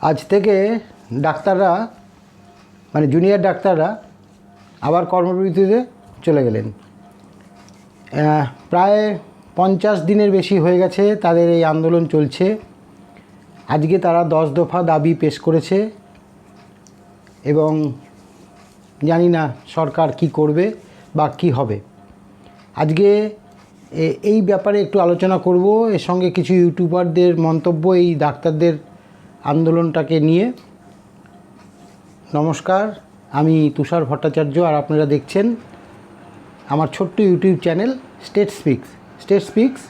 আজ থেকে ডাক্তাররা মানে জুনিয়র ডাক্তাররা আবার কর্মবিরতিতে চলে গেলেন। প্রায় পঞ্চাশ দিনের বেশি হয়ে গেছে তাদের এই আন্দোলন চলছে। আজকে তারা দশ দফা দাবি পেশ করেছে এবং জানি না সরকার কি করবে বা কি হবে। আজকে এই ব্যাপারে একটু আলোচনা করব, এর সঙ্গে কিছু ইউটিউবারদের মন্তব্য, এই ডাক্তারদের আন্দোলনটাকে নিয়ে। নমস্কার, আমি তুষার ভট্টাচার্য আর আপনারা দেখছেন আমার ছোট্ট YouTube channel state speaks state speaks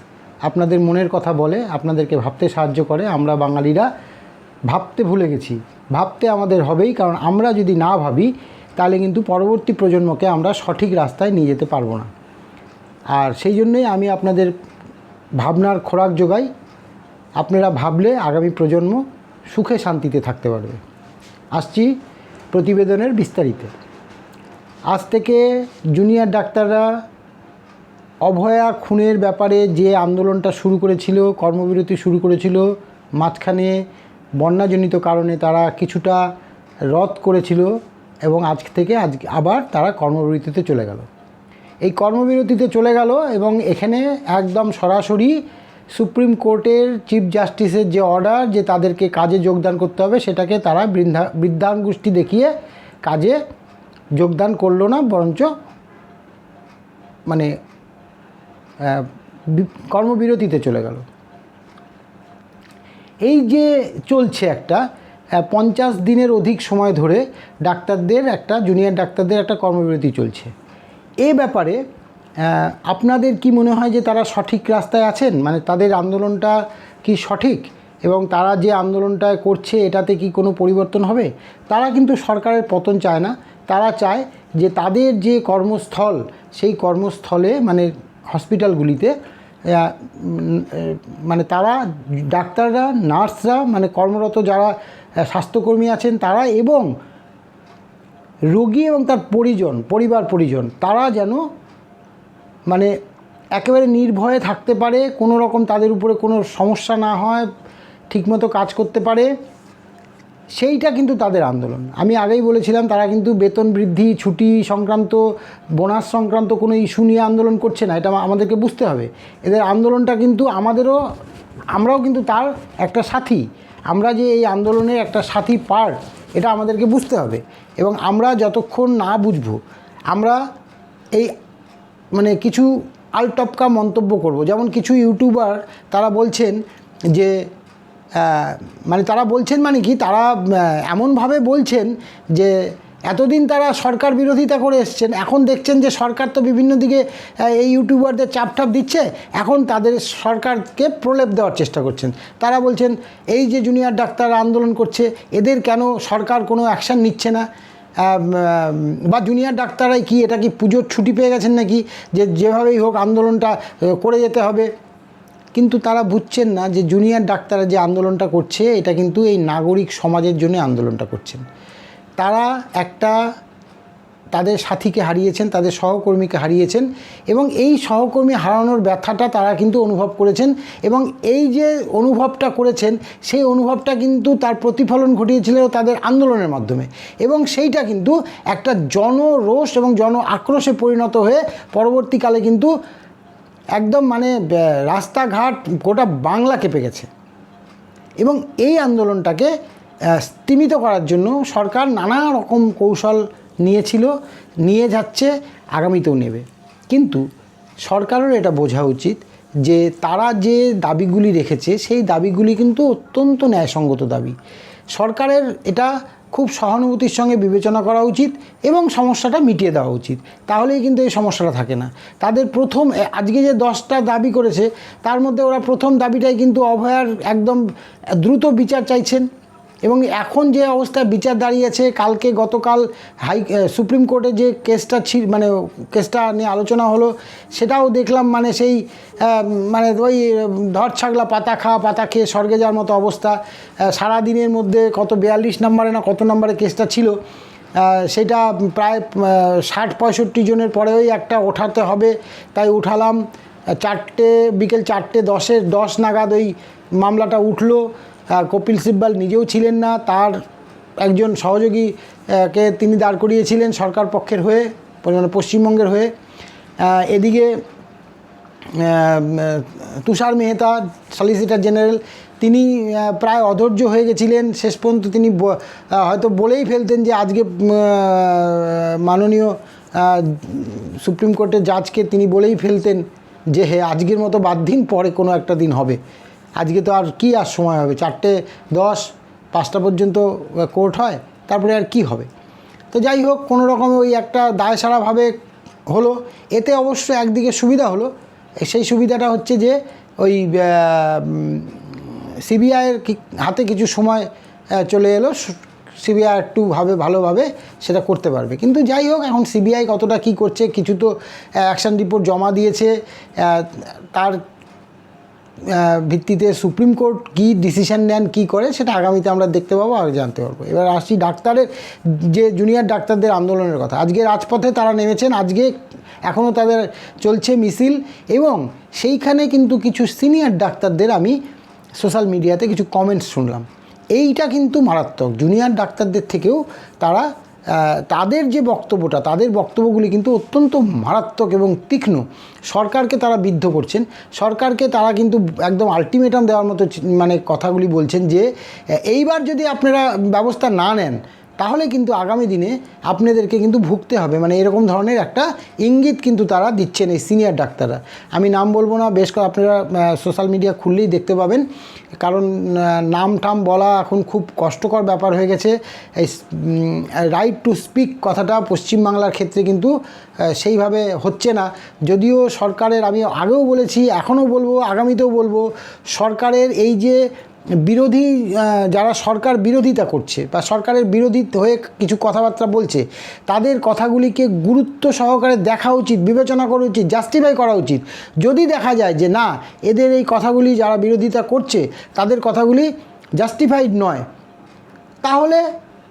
আপনাদের মনের কথা বলে, আপনাদেরকে ভাবতে সাহায্য করে। আমরা বাঙালিরা ভাবতে ভুলে গেছি। ভাবতে আমাদের হবেই, কারণ আমরা যদি না ভাবি, তাহলে কিন্তু পরবর্তী প্রজন্মকে আমরা সঠিক রাস্তায় নিয়ে যেতে পারব না। আর সেই জন্যই আমি আপনাদের ভাবনার খোরাক যোগাই। আপনারা ভাবলে আগামী প্রজন্ম সুখে শান্তিতে থাকতে পারবে। আসছি প্রতিবেদনের বিস্তারিত। আজ থেকে জুনিয়র ডাক্তাররা অভয়া খুনের ব্যাপারে যে আন্দোলনটা শুরু করেছিল, কর্মবিরতি শুরু করেছিল, মাঝখানে বন্যাজনিত কারণে তারা কিছুটা রদ করেছিল এবং আজ থেকে আজ আবার তারা কর্মবিরতিতে চলে গেল। এই কর্মবিরতিতে চলে গেল এবং এখানে একদম সরাসরি সুপ্রিম কোর্টের চিফ জাস্টিসের যে অর্ডার, যে তাদেরকে কাজে যোগদান করতে হবে, সেটাকে তারা বৃদ্ধা, বৃদ্ধাঙ্গুষ্টি দেখিয়ে কাজে যোগদান করল না, বরঞ্চ মানে কর্মবিরতিতে চলে গেল। এই যে চলছে একটা পঞ্চাশ দিনের অধিক সময় ধরে ডাক্তারদের একটা, জুনিয়র ডাক্তারদের একটা কর্মবিরতি চলছে। এ ব্যাপারে আপনাদের কি মনে হয় যে তারা সঠিক রাস্তায় আছেন? মানে তাদের আন্দোলনটা কি সঠিক? এবং তারা যে আন্দোলনটা করছে, এটাতে কি কোনো পরিবর্তন হবে? তারা কিন্তু সরকারের পতন চায় না। তারা চায় যে তাদের যে কর্মস্থল, সেই কর্মস্থলে মানে হসপিটালগুলিতে মানে তারা ডাক্তাররা, নার্সরা মানে কর্মরত যারা স্বাস্থ্যকর্মী আছেন, তারা এবং রোগী এবং তার পরিজন, পরিবার পরিজন, তারা যেন মানে একেবারে নির্ভয়ে থাকতে পারে, কোনো রকম তাদের উপরে কোনো সমস্যা না হয়, ঠিকমতো কাজ করতে পারে, সেইটা কিন্তু তাদের আন্দোলন। আমি আগেই বলেছিলাম, তারা কিন্তু বেতন বৃদ্ধি, ছুটি সংক্রান্ত, বোনাস সংক্রান্ত কোনো ইস্যু নিয়ে আন্দোলন করছে না, এটা আমাদেরকে বুঝতে হবে। এদের আন্দোলনটা কিন্তু আমাদেরও, আমরাও কিন্তু তার একটা সাথী। আমরা যে এই আন্দোলনের একটা সাথী পার্ট এটা আমাদেরকে বুঝতে হবে। এবং আমরা যতক্ষণ না বুঝব, আমরা এই মানে কিছু আলটপকা মন্তব্য করব। যেমন কিছু ইউটিউবার তারা বলছেন যে মানে তারা বলছেন মানে কি, তারা এমনভাবে বলছেন যে, এতদিন তারা সরকার বিরোধিতা করে এসছেন, এখন দেখছেন যে সরকার তো বিভিন্ন দিকে এই ইউটিউবারদের চাপটাপ দিচ্ছে, এখন তাদের সরকারকে প্রলেপ দেওয়ার চেষ্টা করছেন। তারা বলছেন, এই যে জুনিয়র ডাক্তার আন্দোলন করছে, এদের কেন সরকার কোনো অ্যাকশান নিচ্ছে না? বা জুনিয়র ডাক্তাররাই কি, এটা কি পুজোর ছুটি পেয়ে গেছেন নাকি? যে যেভাবেই হোক আন্দোলনটা করে যেতে হবে। কিন্তু তারা বুঝছেন না যে জুনিয়র ডাক্তাররা যে আন্দোলনটা করছে, এটা কিন্তু এই নাগরিক সমাজের জন্য আন্দোলনটা করছেন। তারা একটা তাদের সাথীকে হারিয়েছেন, তাদের সহকর্মীকে হারিয়েছেন এবং এই সহকর্মী হারানোর ব্যথাটা তারা কিন্তু অনুভব করেছেন এবং এই যে অনুভবটা করেছেন, সেই অনুভবটা কিন্তু তার প্রতিফলন ঘটিয়েছিল তাদের আন্দোলনের মাধ্যমে এবং সেইটা কিন্তু একটা জনরোষ এবং জন আক্রোশে পরিণত হয়ে পরবর্তীকালে কিন্তু একদম মানে রাস্তাঘাট গোটা বাংলা কেঁপে গেছে এবং এই আন্দোলনটাকে স্তিমিত করার জন্য সরকার নানা রকম কৌশল নিয়েছিল, নিয়ে যাচ্ছে, আগামীতেও নেবে। কিন্তু সরকারের এটা বোঝা উচিত যে তারা যে দাবিগুলি রেখেছে, সেই দাবিগুলি কিন্তু অত্যন্ত ন্যায়সঙ্গত দাবি। সরকারের এটা খুব সহানুভূতির সঙ্গে বিবেচনা করা উচিত এবং সমস্যাটা মিটিয়ে দেওয়া উচিত। তাহলেই কিন্তু এই সমস্যাটা থাকে না। তাদের প্রথম আজকে যে দশটা দাবি করেছে, তার মধ্যে ওরা প্রথম দাবিটাই কিন্তু অভয়ার একদম দ্রুত বিচার চাইছেন। এবং এখন যে অবস্থায় বিচার দাঁড়িয়েছে, কালকে গতকাল হাই সুপ্রিম কোর্টে যে কেসটা ছিল মানে কেসটা নিয়ে আলোচনা হলো, সেটাও দেখলাম মানে সেই মানে ওই ধর ছাগলা পাতা খাওয়া পাতা খেয়ে স্বর্গে যাওয়ার মতো অবস্থা। সারা দিনের মধ্যে কত বিয়াল্লিশ নম্বরে না কত নম্বরে কেসটা ছিল সেটা প্রায় ষাট পঁয়ষট্টি জনের পরেই একটা ওঠাতে হবে, তাই উঠালাম। চারটে, বিকেল চারটে দশের দশ নাগাদ ওই মামলাটা উঠল। কপিল সিব্বাল নিজেও ছিলেন না তার একজন সহযোগী আহ, কে তিনি দাঁড় করিয়েছিলেন সরকার পক্ষের হয়ে মানে পশ্চিমবঙ্গের হয়ে। এদিকে তুষার মেহতা সলিসিটর জেনারেল তিনি প্রায় অধৈর্য হয়ে গেছিলেন। শেষ পর্যন্ত তিনি হয়তো বলেই ফেলতেন যে আজকে মাননীয় সুপ্রিম কোর্টের জাজকে তিনি বলেই ফেলতেন যে হে আজকের মতো বাদ দিন পরে কোনো একটা দিন হবে। আজকে তো আর কি আর সময় হবে? চারটে দশ, পাঁচটা পর্যন্ত কোর্ট হয়, তারপরে আর কি হবে? তো যাই হোক, কোনো রকম ওই একটা দায়সারাভাবে হলো। এতে অবশ্য একদিকে সুবিধা হলো, সেই সুবিধাটা হচ্ছে যে ওই সিবিআইয়ের হাতে কিছু সময় চলে এলো সিবিআই একটু ভাবে, ভালোভাবে সেটা করতে পারবে। কিন্তু যাই হোক, এখন সিবিআই কতটা কি করছে, কিছু তো অ্যাকশন রিপোর্ট জমা দিয়েছে তার ভিত্তিতে সুপ্রিম কোর্ট কী ডিসিশন নেন, কী করে, সেটা আগামীতে আমরা দেখতে পাবো আর জানতে পারব। এবার আসছি ডাক্তারের, যে জুনিয়র ডাক্তারদের আন্দোলনের কথা। আজকে রাজপথে তারা নেমেছেন, আজকে এখনও তাদের চলছে মিছিল, এবং সেইখানে কিন্তু কিছু সিনিয়র ডাক্তারদের আমি সোশ্যাল মিডিয়াতে কিছু কমেন্টস শুনলাম। এইটা কিন্তু মারাত্মক। জুনিয়র ডাক্তারদের থেকেও তারা তাদের যে বক্তব্যটা, তাদের বক্তব্যগুলি কিন্তু অত্যন্ত মারাত্মক এবং তীক্ষ্ণ। সরকারকে তারা বিদ্ধ করছেন। সরকারকে তারা কিন্তু একদম আলটিমেটাম দেওয়ার মতো মানে কথাগুলি বলছেন যে এইবার যদি আপনারা ব্যবস্থা না নেন তাহলে কিন্তু আগামী দিনে আপনাদেরকে কিন্তু ভুগতে হবে। মানে এরকম ধরনের একটা ইঙ্গিত কিন্তু তারা দিচ্ছেন এই সিনিয়র ডাক্তাররা। আমি নাম বলব না, বেশ করে আপনারা সোশ্যাল মিডিয়া খুললেই দেখতে পাবেন। কারণ নাম টাম বলা এখন খুব কষ্টকর ব্যাপার হয়ে গেছে। এই রাইট টু স্পিক কথাটা পশ্চিমবাংলার ক্ষেত্রে কিন্তু সেইভাবে হচ্ছে না। যদিও সরকারের, আমি আগেও বলেছি, এখনও বলব, আগামীতেও বলব, সরকারের এই যে বিরোধী যারা সরকার বিরোধিতা করছে বা সরকারের বিরোধী হয়ে কিছু কথাবার্তা বলছে, তাদের কথাগুলিকে গুরুত্ব সহকারে দেখা উচিত, বিবেচনা করা উচিত জাস্টিফাই করা উচিত। যদি দেখা যায় যে না, এদের এই কথাগুলি যারা বিরোধিতা করছে, তাদের কথাগুলি জাস্টিফাইড নয়, তাহলে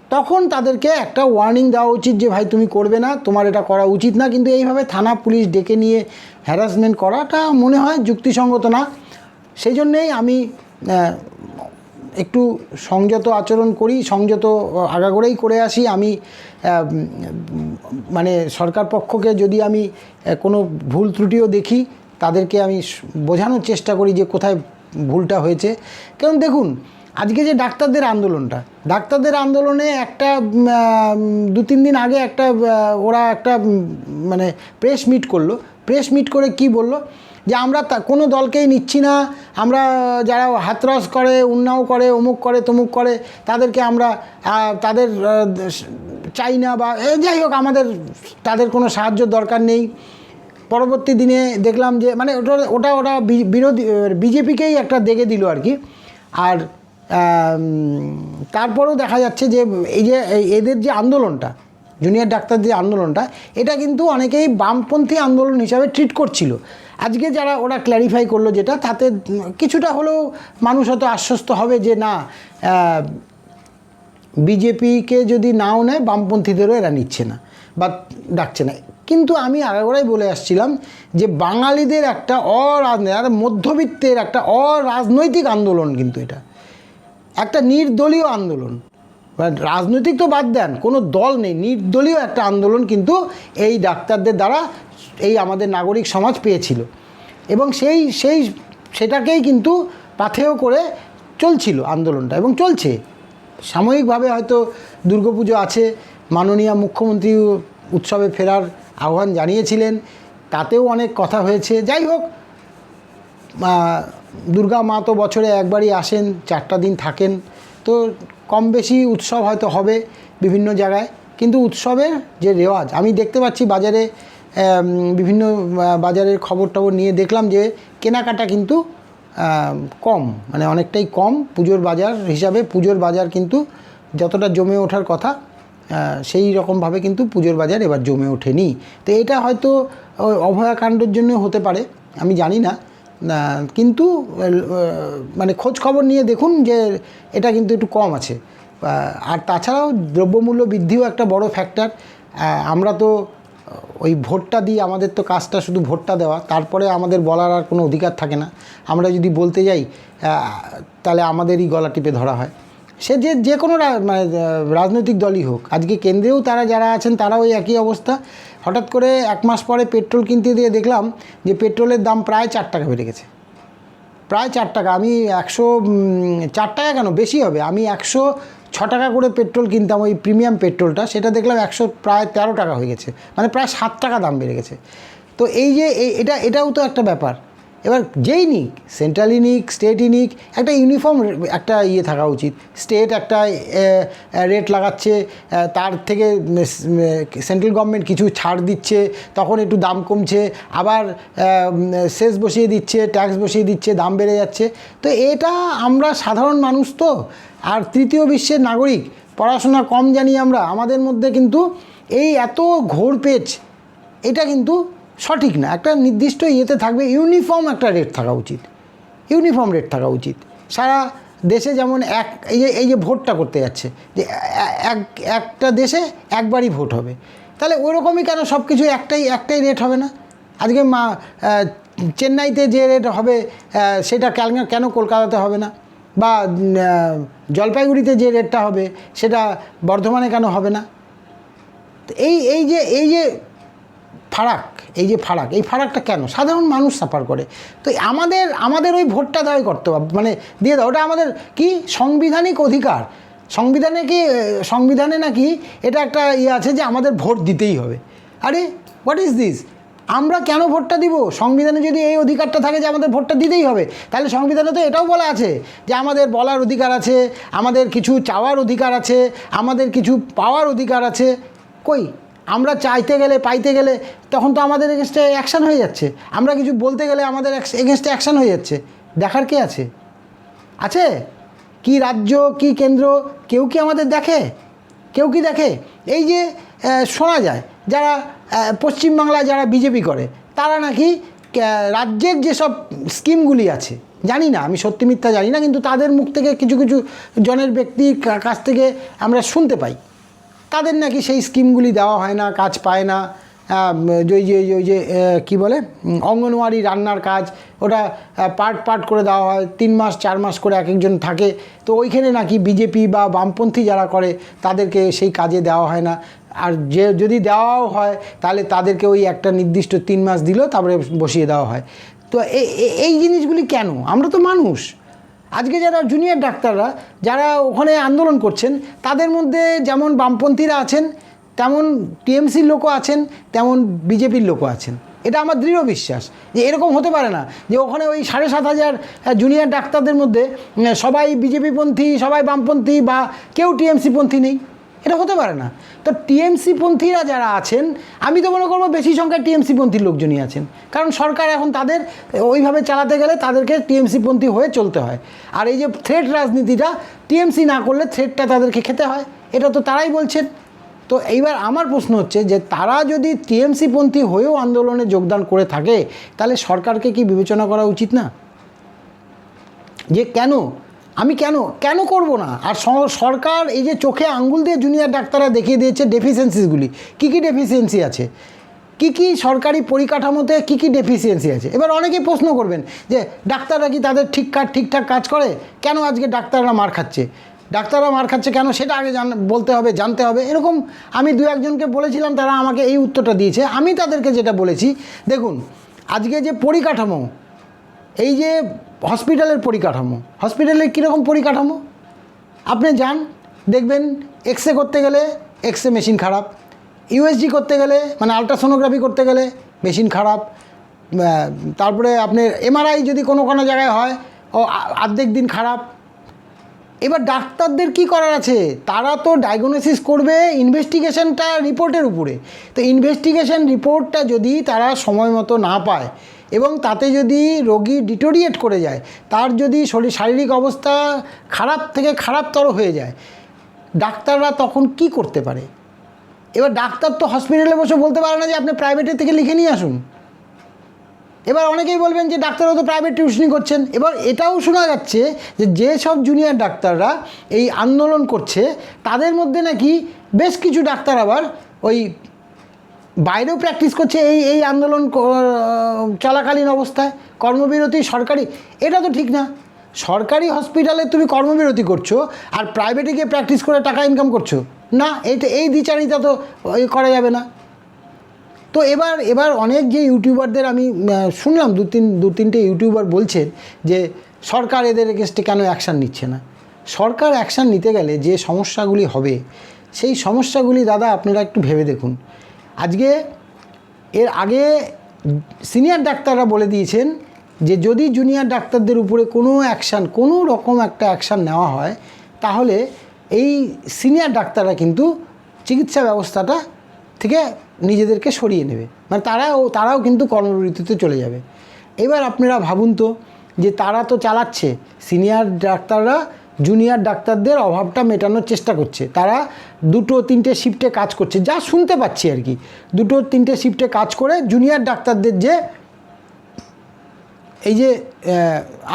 তখন তাদেরকে একটা ওয়ার্নিং দেওয়া উচিত যে, ভাই, তুমি করবে না, তোমার এটা করা উচিত না। কিন্তু এইভাবে থানা পুলিশ ডেকে নিয়ে হ্যারাসমেন্ট করাটা মনে হয় যুক্তিসঙ্গত না। সেই জন্যেই আমি একটু সংযত আচরণ করি, সংযত আগাগোড়াই করে আসি। আমি মানে সরকার পক্ষকে যদি আমি কোনো ভুল ত্রুটিও দেখি, তাদেরকে আমি বোঝানোর চেষ্টা করি যে কোথায় ভুলটা হয়েছে। কারণ দেখুন, আজকে যে ডাক্তারদের আন্দোলনটা, ডাক্তারদের আন্দোলনে একটা দু তিন দিন আগে একটা ওরা একটা মানে প্রেস মিট করল। প্রেস মিট করে কি বলল? যে আমরা তা, কোনো দলকেই নিচ্ছি না। আমরা, যারা হাতরস করে, উন্নাও করে, অমুক করে, তমুক করে, তাদেরকে আমরা তাদের চাই না বা যাই হোক, আমাদের, তাদের কোনো সাহায্য দরকার নেই। পরবর্তী দিনে দেখলাম যে মানে ওটা ওটা ওটা বিরোধী বিজেপিকেই একটা দেখে দিল আর কি। আর তারপরেও দেখা যাচ্ছে যে, এই যে এদের যে আন্দোলনটা, জুনিয়র ডাক্তার যে আন্দোলনটা, এটা কিন্তু অনেকেই বামপন্থী আন্দোলন হিসাবে ট্রিট করছিল। আজকে যারা ওরা ক্ল্যারিফাই করল যেটা, তাতে কিছুটা হলেও মানুষ হয়তো আশ্বস্ত হবে যে না বিজেপিকে যদি নাও নেয়, বামপন্থীদেরও এরা নিচ্ছে না বা ডাকছে না। কিন্তু আমি আগেই বলে আসছিলাম যে বাঙালিদের একটা অরাজনৈতিক মধ্যবিত্তের একটা অরাজনৈতিক আন্দোলন কিন্তু এটা। একটা নির্দলীয় আন্দোলন। রাজনৈতিক তো বাদ দেন, কোনো দল নেই, নির্দলীয় একটা আন্দোলন কিন্তু এই ডাক্তারদের দ্বারা এই আমাদের নাগরিক সমাজ পেয়েছিল। এবং সেই সেই, সেটাকেই কিন্তু পাথেয় করে চলছিল আন্দোলনটা, এবং চলছে। সাময়িকভাবে হয়তো দুর্গাপুজো আছে, মাননীয় মুখ্যমন্ত্রী উৎসবে ফেরার আহ্বান জানিয়েছিলেন, তাতেও অনেক কথা হয়েছে। যাই হোক দুর্গা মা তো বছরে একবারই আসেন, চারটা দিন থাকেন, তো কম বেশি উৎসব হয়তো হবে বিভিন্ন জায়গায়। কিন্তু উৎসবের যে রেওয়াজ আমি দেখতে পাচ্ছি বাজারে বিভিন্ন বাজারের খবর টবর নিয়ে দেখলাম যে কেনাকাটা কিন্তু কম মানে অনেকটাই কম। পুজোর বাজার হিসাবে পুজোর বাজার কিন্তু যতটা জমে ওঠার কথা সেই রকমভাবে কিন্তু পুজোর বাজার এবার জমে ওঠেনি। তো এটা হয়তো অভয়াকাণ্ডের জন্য হতে পারে আমি জানি না, কিন্তু মানে খোঁজ খবর নিয়ে দেখুন যে এটা কিন্তু একটু কম আছে। আর তাছাড়াও দ্রব্যমূল্য বৃদ্ধিও একটা বড় ফ্যাক্টর আমরা তো ওই ভোটটা দিয়ে আমাদের তো কাজটা শুধু ভোটটা দেওয়া, তারপরে আমাদের বলার আর কোনো অধিকার থাকে না। আমরা যদি বলতে যাই তাহলে আমাদেরই গলা টিপে ধরা হয়। সে যে যে কোনো মানে রাজনৈতিক দলই হোক, আজকে কেন্দ্রেও তারা যারা আছেন, তারাও একই অবস্থা। হঠাৎ করে এক মাস পরে পেট্রোল কিনতে দিয়ে দেখলাম যে পেট্রোলের দাম প্রায় চার টাকা বেড়ে গেছে। প্রায় চার টাকা, আমি একশো চার টাকা কেন? বেশি হবে। আমি একশো ছ টাকা করে পেট্রোল কিনতাম, ওই প্রিমিয়াম পেট্রোলটা, সেটা দেখলাম একশো প্রায় তেরো টাকা হয়ে গেছে। মানে প্রায় সাত টাকা দাম বেড়ে গেছে। তো এই যে এটা, এটাও তো একটা ব্যাপার। এবার যেই নিক সেন্ট্রালি নিক স্টেটই নিক, একটা ইউনিফর্ম একটা ইয়ে থাকা উচিত। স্টেট একটা রেট লাগাচ্ছে তার থেকে সেন্ট্রাল গভর্নমেন্ট কিছু ছাড় দিচ্ছে, তখন একটু দাম কমছে, আবার সেস বসিয়ে দিচ্ছে ট্যাক্স বসিয়ে দিচ্ছে, দাম বেড়ে যাচ্ছে। তো এটা আমরা সাধারণ মানুষ তো, আর তৃতীয় বিশ্বের নাগরিক, পড়াশোনা কম জানি আমরা, আমাদের মধ্যে কিন্তু এই এত ঘোর পেচ, এটা কিন্তু সঠিক না, একটা নির্দিষ্ট ইয়েতে থাকবে, ইউনিফর্ম একটা রেট থাকা উচিত। ইউনিফর্ম রেট থাকা উচিত। সারা দেশে যেমন এক, এই যে এই যে ভোটটা করতে যাচ্ছে, যে এক, একটা দেশে একবারই ভোট হবে। তাহলে ওরকমই কেন সব কিছু একটাই একটাই রেট হবে না? আজকে মা চেন্নাইতে যে রেট হবে সেটা কেন কেন কলকাতাতে হবে না? বা জলপাইগুড়িতে যে রেটটা হবে, সেটা বর্ধমানে কেন হবে না? এই এই যে এই যে ফারাক, এই যে ফারাক, এই ফারাকটা কেন? সাধারণ মানুষ সাফার করে। তো আমাদের আমাদের ওই ভোটটা দায় করতে মানে দিয়ে দাও, ওটা আমাদের কি? সাংবিধানিক অধিকার। সংবিধানে কি সংবিধানে নাকি এটা একটা ইয়ে আছে যে আমাদের ভোট দিতেই হবে। আরে হোয়াট ইজ দিস আমরা কেন ভোটটা দিব? সংবিধানে যদি এই অধিকারটা থাকে যে আমাদের ভোটটা দিতেই হবে, তাহলে সংবিধানে তো এটাও বলা আছে যে আমাদের বলার অধিকার আছে, আমাদের কিছু চাওয়ার অধিকার আছে, আমাদের কিছু পাওয়ার অধিকার আছে। কই? আমরা চাইতে গেলে, পাইতে গেলে, তখন তো আমাদের এগেনস্টে অ্যাকশান হয়ে যাচ্ছে। আমরা কিছু বলতে গেলে আমাদের এগেনস্টে অ্যাকশান হয়ে যাচ্ছে। দেখার কে আছে? আছে? কি রাজ্য, কি কেন্দ্র, কেউ কি আমাদের দেখে? কেউ কি দেখে? এই যে শোনা যায়, যারা পশ্চিমবাংলায় যারা বিজেপি করে, তারা নাকি রাজ্যের যেসব স্কিমগুলি আছে, জানি না, আমি সত্যি মিথ্যা জানি না, কিন্তু তাদের মুখ থেকে কিছু কিছু জনের ব্যক্তির কাছ থেকে আমরা শুনতে পাই। তাদের নাকি সেই স্কিমগুলি দেওয়া হয় না, কাজ পায় না। ওই যে ওই যে কী বলে? অঙ্গনওয়াড়ি রান্নার কাজ, ওটা পার্ট পার্ট করে দেওয়া হয়, তিন মাস, চার মাস করে এক একজন থাকে। তো ওইখানে নাকি বিজেপি বা বামপন্থী যারা করে, তাদেরকে সেই কাজে দেওয়া হয় না। আর যে, যদি দেওয়াও হয়, তাহলে তাদেরকে ওই একটা নির্দিষ্ট তিন মাস দিল তারপরে বসিয়ে দেওয়া হয়। তো এই জিনিসগুলি কেন? আমরা তো মানুষ। আজকে যারা জুনিয়র ডাক্তাররা, যারা ওখানে আন্দোলন করছেন, তাদের মধ্যে যেমন বামপন্থীরা আছেন, তেমন টিএমসির লোকও আছেন, তেমন বিজেপির লোকও আছেন। এটা আমার দৃঢ় বিশ্বাস যে এরকম হতে পারে না যে ওখানে ওই সাড়ে সাত হাজার জুনিয়র ডাক্তারদের মধ্যে সবাই বিজেপিপন্থী সবাই বামপন্থী বা কেউ টিএমসিপন্থী নেই। এটা হতে পারে না। তো টিএমসি পন্থীরা যারা আছেন, আমি তো মনে করব বেশি সংখ্যায় টিএমসি পন্থীর লোকজনই আছেন। কারণ সরকার এখন তাদের, ওইভাবে চালাতে গেলে তাদেরকে টিএমসি পন্থী হয়ে চলতে হয়। আর এই যে থ্রেট রাজনীতিটা, টিএমসি না করলে থ্রেটটা তাদেরকে খেতে হয়। এটা তো তারাই বলছেন। তো এইবার আমার প্রশ্ন হচ্ছে যে, তারা যদি টিএমসি পন্থী হয়েও আন্দোলনে যোগদান করে থাকে, তাহলে সরকারকে কি বিবেচনা করা উচিত না? যে কেন আমি কেন? কেন করব না? আর সরকার এই যে চোখে আঙ্গুল দিয়ে জুনিয়র ডাক্তাররা দেখিয়ে দিয়েছে ডেফিসিয়েন্সিসগুলি কী কী ডেফিসিয়েন্সি আছে? কী কী সরকারি পরিকাঠামোতে কী কী ডেফিসিয়েন্সি আছে? এবার অনেকেই প্রশ্ন করবেন যে, ডাক্তাররা কি তাদের ঠিক কাজ ঠিকঠাক কাজ করে? কেন আজকে ডাক্তাররা মার খাচ্ছে? ডাক্তাররা মার খাচ্ছে কেন? সেটা আগে জান, বলতে হবে, জানতে হবে। এরকম আমি দু একজনকে বলেছিলাম, তারা আমাকে এই উত্তরটা দিয়েছে। আমি তাদেরকে যেটা বলেছি, দেখুন, আজকে যে পরিকাঠামো এই যে হসপিটালের পরিকাঠামো হসপিটালের কীরকম পরিকাঠামো? আপনি যান, দেখবেন এক্স রে করতে গেলে এক্স রে মেশিন খারাপ ইউএসজি করতে গেলে মানে আলট্রাসোনোগ্রাফি করতে গেলে মেশিন খারাপ তারপরে আপনি এমআরআই যদি কোনো কোনো জায়গায় হয়, ও আর্ধেক দিন খারাপ। এবার ডাক্তারদের কি করার আছে? তারা তো ডায়াগনোসিস করবে ইনভেস্টিগেশনটা রিপোর্টের উপরে। তো ইনভেস্টিগেশন রিপোর্টটা যদি তারা সময় মতো না পায় এবং তাতে যদি রোগী ডিটোরিয়েট করে যায়, তার যদি শরীর, শারীরিক অবস্থা খারাপ থেকে খারাপতর হয়ে যায়, ডাক্তাররা তখন কি করতে পারে? এবার ডাক্তার তো হসপিটালে বসে বলতে পারে না যে আপনি প্রাইভেটের থেকে লিখে নিয়ে আসুন। এবার অনেকেই বলবেন যে ডাক্তাররা তো প্রাইভেট টিউশনি করছেন। এবার এটাও শোনা যাচ্ছে যে যেসব জুনিয়র ডাক্তাররা এই আন্দোলন করছে, তাদের মধ্যে নাকি বেশ কিছু ডাক্তার আবার ওই বাইরেও প্র্যাকটিস করছে এই এই আন্দোলন চলাকালীন অবস্থায়, কর্মবিরতি সরকারি, এটা তো ঠিক না। সরকারি হসপিটালে তুমি কর্মবিরতি করছ আর প্রাইভেটে গিয়ে প্র্যাকটিস করে টাকা ইনকাম করছ। না, এইটা, এই দ্বিচারিতা তো করা যাবে না। তো এবার এবার অনেক যে ইউটিউবারদের আমি শুনলাম, দু তিন, দু তিনটে ইউটিউবার বলছেন যে সরকার এদের এগেনস্টে কেন অ্যাকশান নিচ্ছে না। সরকার অ্যাকশান নিতে গেলে যে সমস্যাগুলি হবে, সেই সমস্যাগুলি দাদা আপনারা একটু ভেবে দেখুন। আজকে এর আগে সিনিয়র ডাক্তাররা বলে দিয়েছেন যে যদি জুনিয়র ডাক্তারদের উপরে কোনো অ্যাকশান, কোনো রকম একটা অ্যাকশান নেওয়া হয়, তাহলে এই সিনিয়র ডাক্তাররা কিন্তু চিকিৎসা ব্যবস্থাটা থেকে নিজেদেরকে সরিয়ে নেবে। মানে তারাও তারাও কিন্তু কর্মবিরতিতে চলে যাবে। এবার আপনারা ভাবুন তো যে তারা তো চালাচ্ছে, সিনিয়র ডাক্তাররা জুনিয়র ডাক্তারদের অভাবটা মেটানোর চেষ্টা করছে। তারা দুটো তিনটে শিফটে কাজ করছে। যা শুনতে পাচ্ছি আর কি। দুটো তিনটে শিফটে কাজ করে জুনিয়র ডাক্তারদের যে, এই যে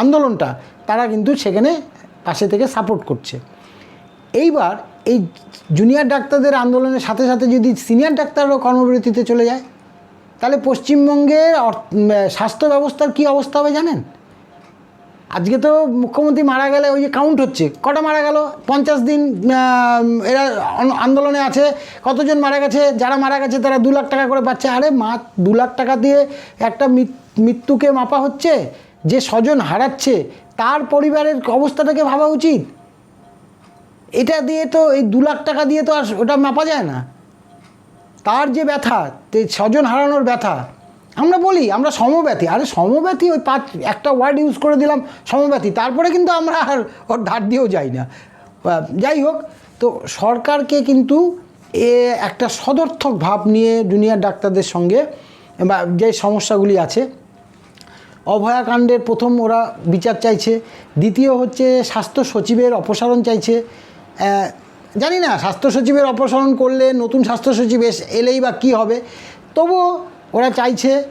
আন্দোলনটা, তারা কিন্তু সেখানে পাশে থেকে সাপোর্ট করছে। এইবার এই জুনিয়র ডাক্তারদের আন্দোলনের সাথে সাথে যদি সিনিয়র ডাক্তাররাও কর্মবিরতিতে চলে যায়, তাহলে পশ্চিমবঙ্গের স্বাস্থ্য ব্যবস্থার কী অবস্থা হবে জানেন? আজকে তো মুখ্যমন্ত্রী মারা গেলে ওই যে কাউন্ট হচ্ছে। কটা মারা গেল? পঞ্চাশ দিন এরা আন্দোলনে আছে। কতজন মারা গেছে? যারা মারা গেছে, তারা দু লাখ টাকা করে পাচ্ছে। আরে মা, দু লাখ টাকা দিয়ে একটা মৃত্যুকে মাপা হচ্ছে? যে স্বজন হারাচ্ছে, তার পরিবারের অবস্থাটাকে ভাবা উচিত? এটা দিয়ে তো এই দু লাখ টাকা দিয়ে তো আর ওটা মাপা যায় না। তার যে ব্যথা স্বজন হারানোর ব্যথা আমরা বলি, আমরা সমব্যথী। আরে সমব্যথী ওই পাঁচ, একটা ওয়ার্ড ইউজ করে দিলাম, সমব্যথী। তারপরে কিন্তু আমরা আর ওর ধার দিয়েও যাই না। যাই হোক, তো সরকারকে কিন্তু এ একটা সদর্থক ভাব নিয়ে জুনিয়র ডাক্তারদের সঙ্গে, বা যে সমস্যাগুলি আছে অভয়াকাণ্ডের প্রথম ওরা বিচার চাইছে। দ্বিতীয় হচ্ছে স্বাস্থ্য সচিবের অপসারণ চাইছে। জানি না, স্বাস্থ্য সচিবের অপসারণ করলে নতুন স্বাস্থ্য সচিব এস- এলেই বা কী হবে। তবুও ওরা চাইছে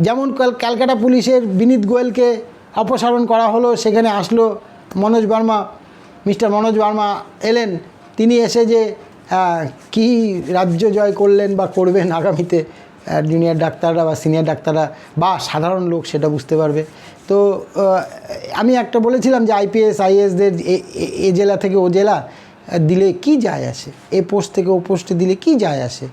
যেমন ক্যাল- ক্যালকাটা পুলিশের বিনীত গোয়েলকে অপসারণ করা হলো, সেখানে আসলো মনোজ বর্মা, মিস্টার মনোজ বর্মা এলেন। তিনি এসে যে কি রাজ্য জয় করলেন বা করবেন আগামীতে জুনিয়র ডাক্তাররা বা সিনিয়র ডাক্তাররা বা সাধারণ লোক সেটা বুঝতে পারবে। তো আমি একটা বলেছিলাম যে আইপিএস আইএসদের এ জেলা থেকে ও জেলা দিলে কি যায় আসে? এ পোস্ট থেকে ও পোস্টে দিলে কি যায় আসে?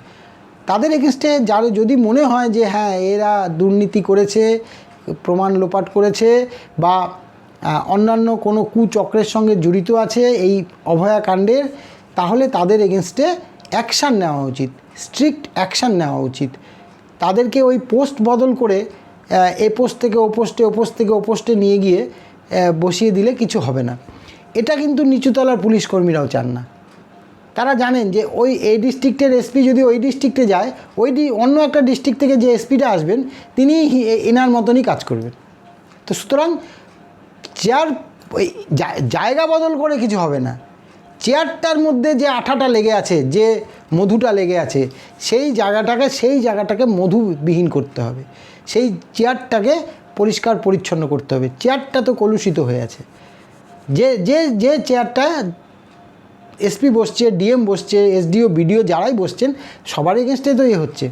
তাদের এগেনস্টে যার যদি মনে হয় যে হ্যাঁ এরা দুর্নীতি করেছে, প্রমাণ লোপাট করেছে বা অন্যান্য কোনো কুচক্রের সঙ্গে জড়িত আছে এই অভয়াকাণ্ডের, তাহলে তাদের এগেনস্টে অ্যাকশান নেওয়া উচিত স্ট্রিক্ট অ্যাকশান নেওয়া উচিত। তাদেরকে ওই পোস্ট বদল করে এ পোস্ট থেকে ও পোস্টে ও পোস্ট থেকে ও পোস্টে নিয়ে গিয়ে বসিয়ে দিলে কিছু হবে না। এটা কিন্তু নিচুতলার পুলিশ কর্মীরাও চান না। তারা জানেন যে ওই এই ডিস্ট্রিক্টের এসপি যদি ওই ডিস্ট্রিক্টে যায় ওই ডি অন্য একটা ডিস্ট্রিক্ট থেকে যে এসপিটা আসবেন, তিনি এনার মতনই কাজ করবেন। তো সুতরাং চেয়ার ওই জায়গা বদল করে কিছু হবে না। চেয়ারটার মধ্যে যে আঠাটা লেগে আছে, যে মধুটা লেগে আছে, সেই জায়গাটাকে সেই জায়গাটাকে মধুবিহীন করতে হবে। সেই চেয়ারটাকে পরিষ্কার পরিচ্ছন্ন করতে হবে। চেয়ারটা তো কলুষিত হয়ে আছে। যে যে যে চেয়ারটা এসপি বসছে, ডিএম বসছে, এসডিও, বিডিও যারাই বসছেন, সবার এগেনস্টে তো এ হচ্ছে।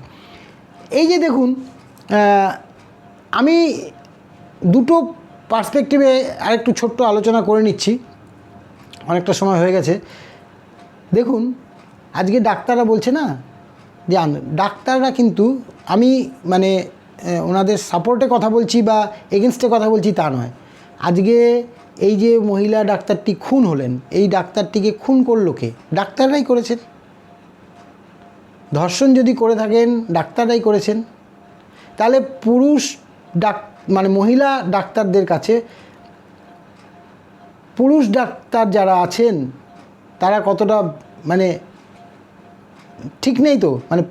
এই যে দেখুন আমি দুটো পার্সপেক্টিভে আরেকটু ছোট্ট আলোচনা করে নিচ্ছি। অনেকটা সময় হয়ে গেছে। দেখুন, আজকে ডাক্তাররা বলছে না, যে ডাক্তাররা কিন্তু আমি মানে ওনাদের সাপোর্টে কথা বলছি বা এগেনস্টে কথা বলছি তা নয়। আজকে এই যে মহিলা ডাক্তারটি খুন হলেন, এই ডাক্তারটিকে খুন করল কে? ডাক্তাররাই করেছেন। ধর্ষণ যদি করে থাকেন, ডাক্তাররাই করেছেন। তাহলে পুরুষ ডাক মানে মহিলা ডাক্তারদের কাছে পুরুষ ডাক্তার যারা আছেন, তারা কতটা মানে ঠিক নেই তো? মানে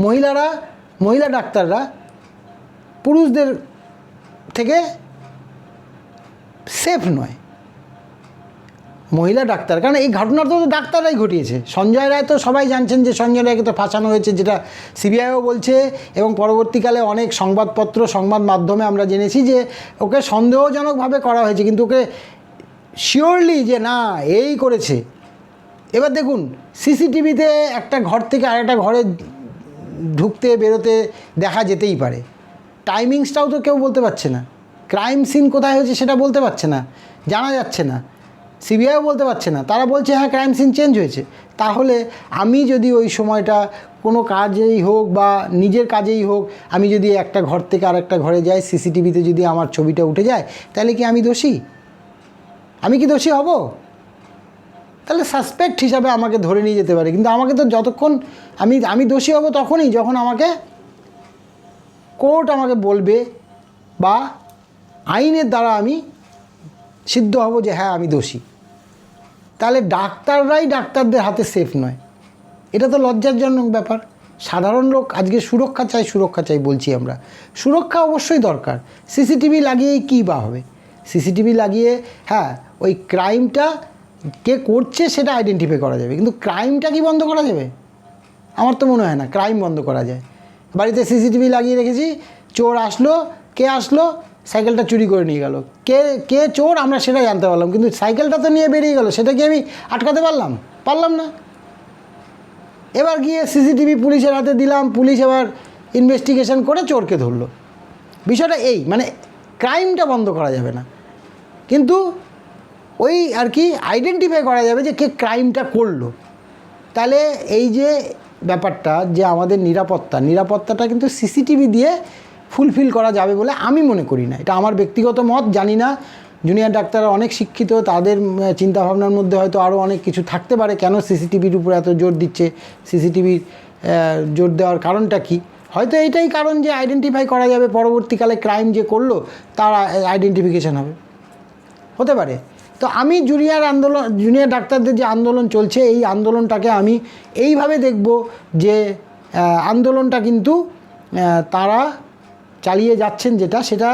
মহিলারা, মহিলা ডাক্তাররা পুরুষদের থেকে সেফ নয়। মহিলা ডাক্তার, কারণ এই ঘটনা তো ডাক্তাররাই ঘটিয়েছে। সঞ্জয় রায় তো সবাই জানছেন যে সঞ্জয় রায়কে তো ফাঁসানো হয়েছে, যেটা সিবিআইও বলছে, এবং পরবর্তীকালে অনেক সংবাদপত্র, সংবাদ মাধ্যমে আমরা জেনেছি যে ওকে সন্দেহজনকভাবে করা হয়েছে, কিন্তু ওকে শিওরলি যে না, এই করেছে। এবার দেখুন, সিসিটিভিতে একটা ঘর থেকে আরেকটা ঘরে ঢুকতে, বেরোতে দেখা যেতেই পারে। টাইমিংসটাও তো কেউ বলতে পারছে না। ক্রাইম সিন কোথায় হয়েছে সেটা বলতে পারছে না, জানা যাচ্ছে না, সিবিআইও বলতে পারছে না। তারা বলছে হ্যাঁ ক্রাইম সিন চেঞ্জ হয়েছে। তাহলে আমি যদি ওই সময়টা কোনো কাজেই হোক বা নিজের কাজেই হোক, আমি যদি একটা ঘর থেকে আরেকটা ঘরে যাই, সিসিটিভিতে যদি আমার ছবিটা উঠে যায়, তাহলে কি আমি দোষী? আমি কি দোষী হব? তাহলে সাসপেক্ট হিসাবে আমাকে ধরে নিয়ে যেতে পারে। কিন্তু আমাকে তো যতক্ষণ আমি আমি দোষী হব তখনই যখন আমাকে কোর্ট আমাকে বলবে বা আইনের দ্বারা আমি সিদ্ধ হব যে হ্যাঁ আমি দোষী। তাহলে ডাক্তাররাই ডাক্তারদের হাতে সেফ নয়। এটা তো লজ্জাজনক ব্যাপার। সাধারণ লোক, আজকে সুরক্ষা চাই সুরক্ষা চাই বলছি আমরা। সুরক্ষা অবশ্যই দরকার। সিসিটিভি লাগিয়েই কী বা হবে? সিসিটিভি লাগিয়ে হ্যাঁ ওই ক্রাইমটা কে করছে সেটা আইডেন্টিফাই করা যাবে। কিন্তু ক্রাইমটা কি বন্ধ করা যাবে? আমার তো মনে হয় না, ক্রাইম বন্ধ করা যায়। বাড়িতে সিসিটিভি লাগিয়ে রেখেছি, চোর আসলো, কে আসলো? সাইকেলটা চুরি করে নিয়ে গেল। কে কে চোর আমরা সেটা জানতে পারলাম, কিন্তু সাইকেলটা তো নিয়ে বেরিয়ে গেল, সেটা কি আমি আটকাতে পারলাম? পারলাম না। এবার গিয়ে সিসিটিভি পুলিশের হাতে দিলাম, পুলিশ এবার ইনভেস্টিগেশন করে চোরকে ধরলো। বিষয়টা এই মানে ক্রাইমটা বন্ধ করা যাবে না। কিন্তু ওই আর কি আইডেন্টিফাই করা যাবে যে কে ক্রাইমটা করল। তাহলে এই যে ব্যাপারটা যে আমাদের নিরাপত্তা, নিরাপত্তাটা কিন্তু সিসিটিভি দিয়ে ফুলফিল করা যাবে বলে আমি মনে করি না। এটা আমার ব্যক্তিগত মত, জানি না। জুনিয়র ডাক্তাররা অনেক শিক্ষিত, তাদের চিন্তাভাবনার মধ্যে হয়তো আরও অনেক কিছু থাকতে পারে। কেন সিসিটিভির উপর এত জোর দিচ্ছে? সিসিটিভির জোর দেওয়ার কারণটা কি? হয়তো এইটাই কারণ যে আইডেন্টিফাই করা যাবে পরবর্তীকালে ক্রাইম যে করল, তার আইডেন্টিফিকেশন হবে। হতে পারে। তো আমি জুনিয়র আন্দোলন জুনিয়র ডাক্তারদের যে আন্দোলন চলছে, এই আন্দোলনটাকে আমি এইভাবে দেখব যে আন্দোলনটা কিন্তু তারা চালিয়ে যাচ্ছেন যেটা, সেটা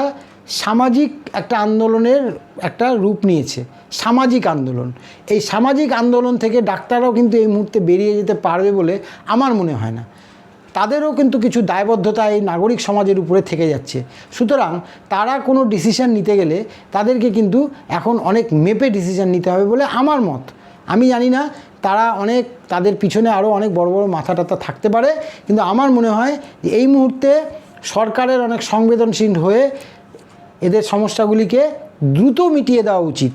সামাজিক একটা আন্দোলনের একটা রূপ নিয়েছে। সামাজিক আন্দোলন। এই সামাজিক আন্দোলন থেকে ডাক্তাররাও কিন্তু এই মুহূর্তে বেরিয়ে যেতে পারবে বলে আমার মনে হয় না। তাদেরও কিন্তু কিছু দায়বদ্ধতা এই নাগরিক সমাজের উপরে থেকে যাচ্ছে। সুতরাং তারা কোনো ডিসিশন নিতে গেলে তাদেরকে কিন্তু এখন অনেক মেপে ডিসিশন নিতে হবে বলে আমার মত। আমি জানি না, তারা অনেক, তাদের পিছনে আরও অনেক বড় বড় মাথা টাথা থাকতে পারে, কিন্তু আমার মনে হয় এই মুহূর্তে সরকারের অনেক সংবেদনশীল হয়ে এদের সমস্যাগুলিকে দ্রুত মিটিয়ে দেওয়া উচিত।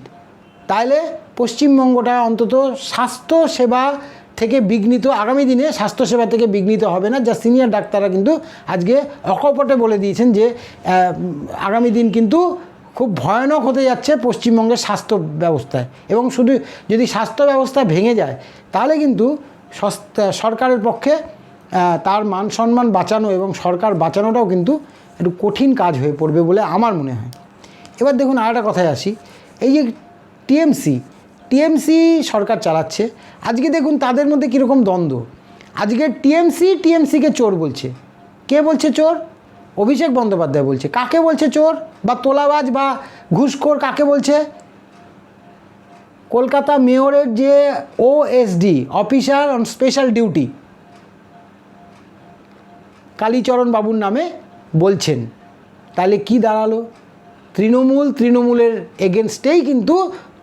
তাইলে পশ্চিমবঙ্গটা অন্তত স্বাস্থ্য সেবা থেকে বিঘ্নিত, আগামী দিনে স্বাস্থ্যসেবা থেকে বিঘ্নিত হবে না। যা সিনিয়র ডাক্তাররা কিন্তু আজকে অকপটে বলে দিয়েছেন যে আগামী দিন কিন্তু খুব ভয়ানক হতে যাচ্ছে পশ্চিমবঙ্গের স্বাস্থ্য ব্যবস্থায়। এবং শুধু যদি স্বাস্থ্য ব্যবস্থা ভেঙে যায়, তাহলে কিন্তু সরকারের পক্ষে তার মান সম্মান বাঁচানো এবং সরকার বাঁচানোটাও কিন্তু একটু কঠিন কাজ হয়ে পড়বে বলে আমার মনে হয়। এবার দেখুন আর একটা কথায় আসি। এই যে টিএমসি টিএমসি সরকার চালাচ্ছে। আজকে দেখুন তাদের মধ্যে কীরকম দ্বন্দ্ব। আজকে টিএমসি টিএমসিকে চোর বলছে। কে বলছে চোর? অভিষেক বন্দ্যোপাধ্যায় বলছে। কাকে বলছে চোর? বা তোলাবাজ বা ঘুষখোর কাকে বলছে? কলকাতা মেয়রের যে OSD officer on special duty Kalicharan বাবুর নামে বলছেন। তাহলে কি দাঁড়াল? তৃণমূল তৃণমূলের এগেনস্টেই কিন্তু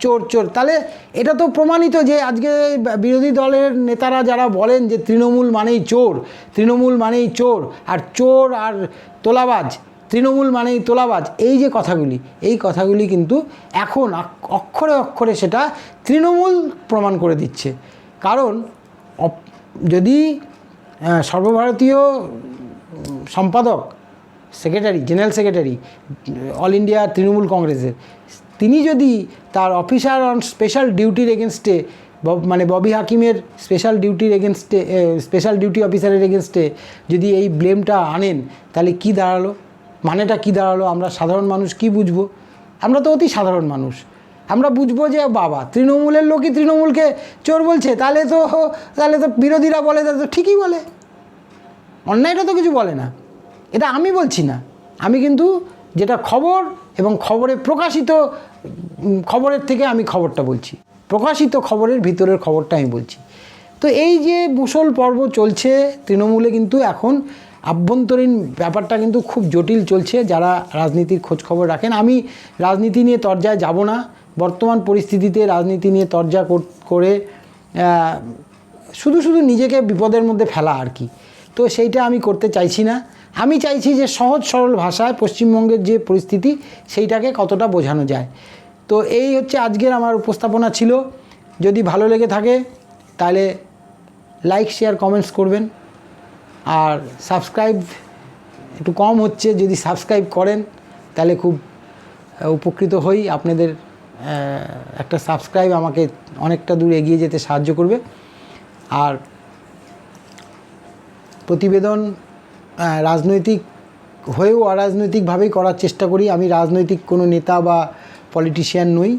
চোর চোর। তাহলে এটা তো প্রমাণিত যে আজকে বিরোধী দলের নেতারা যারা বলেন যে তৃণমূল মানেই চোর, তৃণমূল মানেই চোর, আর চোর আর তোলাবাজ, তৃণমূল মানেই তোলাবাজ, এই যে কথাগুলি, এই কথাগুলি কিন্তু এখন অক্ষরে অক্ষরে সেটা তৃণমূল প্রমাণ করে দিচ্ছে। কারণ যদি সর্বভারতীয় সম্পাদক secretary general secretary all India Trinamool কংগ্রেসের। তিনি যদি তার অফিসার অন স্পেশাল ডিউটির এগেনস্টে মানে ববি হাকিমের স্পেশাল ডিউটির এগেনস্টে স্পেশাল ডিউটি অফিসারের এগেনস্টে যদি এই ব্লেমটা আনেন, তাহলে কি দাঁড়াল? মানেটা কি দাঁড়াল? আমরা সাধারণ মানুষ কি বুঝব? আমরা তো অতি সাধারণ মানুষ। আমরা বুঝব যে, বাবা, তৃণমূলের লোকই তৃণমূলকে চোর বলছে, তাহলে তো তাহলে তো বিরোধীরা বলে, তাহলে তো ঠিকই বলে। অন্যায়টা তো কিছু বলে না। এটা আমি বলছি না। আমি কিন্তু যেটা খবর এবং খবরে প্রকাশিত খবরের থেকে আমি খবরটা বলছি। প্রকাশিত খবরের ভিতরের খবরটা আমি বলছি। তো এই যে মুসল পর্ব চলছে, তৃণমূলে কিন্তু এখন আভ্যন্তরীণ ব্যাপারটা কিন্তু খুব জটিল চলছে, যারা রাজনীতির খোঁজ খবর রাখেন। আমি রাজনীতি নিয়ে তরজায় যাব না। বর্তমান পরিস্থিতিতে রাজনীতি নিয়ে তরজা কর- করে শুধু শুধু নিজেকে বিপদের মধ্যে ফেলা আর কি। তো সেইটা আমি করতে চাইছি না। আমি চাইছি যে সহজ সরল ভাষায় পশ্চিমবঙ্গের যে পরিস্থিতি, সেইটাকে কতটা বোঝানো যায়। তো এই হচ্ছে আজকের আমার উপস্থাপনা ছিল। যদি ভালো লেগে থাকে, তাহলে লাইক, শেয়ার, কমেন্টস করবেন। আর সাবস্ক্রাইব একটু কম হচ্ছে, যদি সাবস্ক্রাইব করেন, তাহলে খুব উপকৃত হই। আপনাদের একটা সাবস্ক্রাইব আমাকে অনেকটা দূর এগিয়ে যেতে সাহায্য করবে। আর প্রতিবেদন রাজনৈতিক হয়েও অরাজনৈতিকভাবেই করার চেষ্টা করি। আমি রাজনৈতিক কোনো নেতা বা পলিটিশিয়ান নই।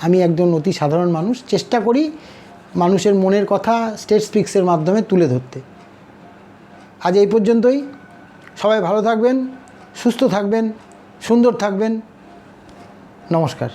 আমি একজন অতি সাধারণ মানুষ। চেষ্টা করি মানুষের মনের কথা স্টেট স্পিক্সের মাধ্যমে তুলে ধরতে। আজ এই পর্যন্তই। সবাই ভালো থাকবেন, সুস্থ থাকবেন, সুন্দর থাকবেন। নমস্কার।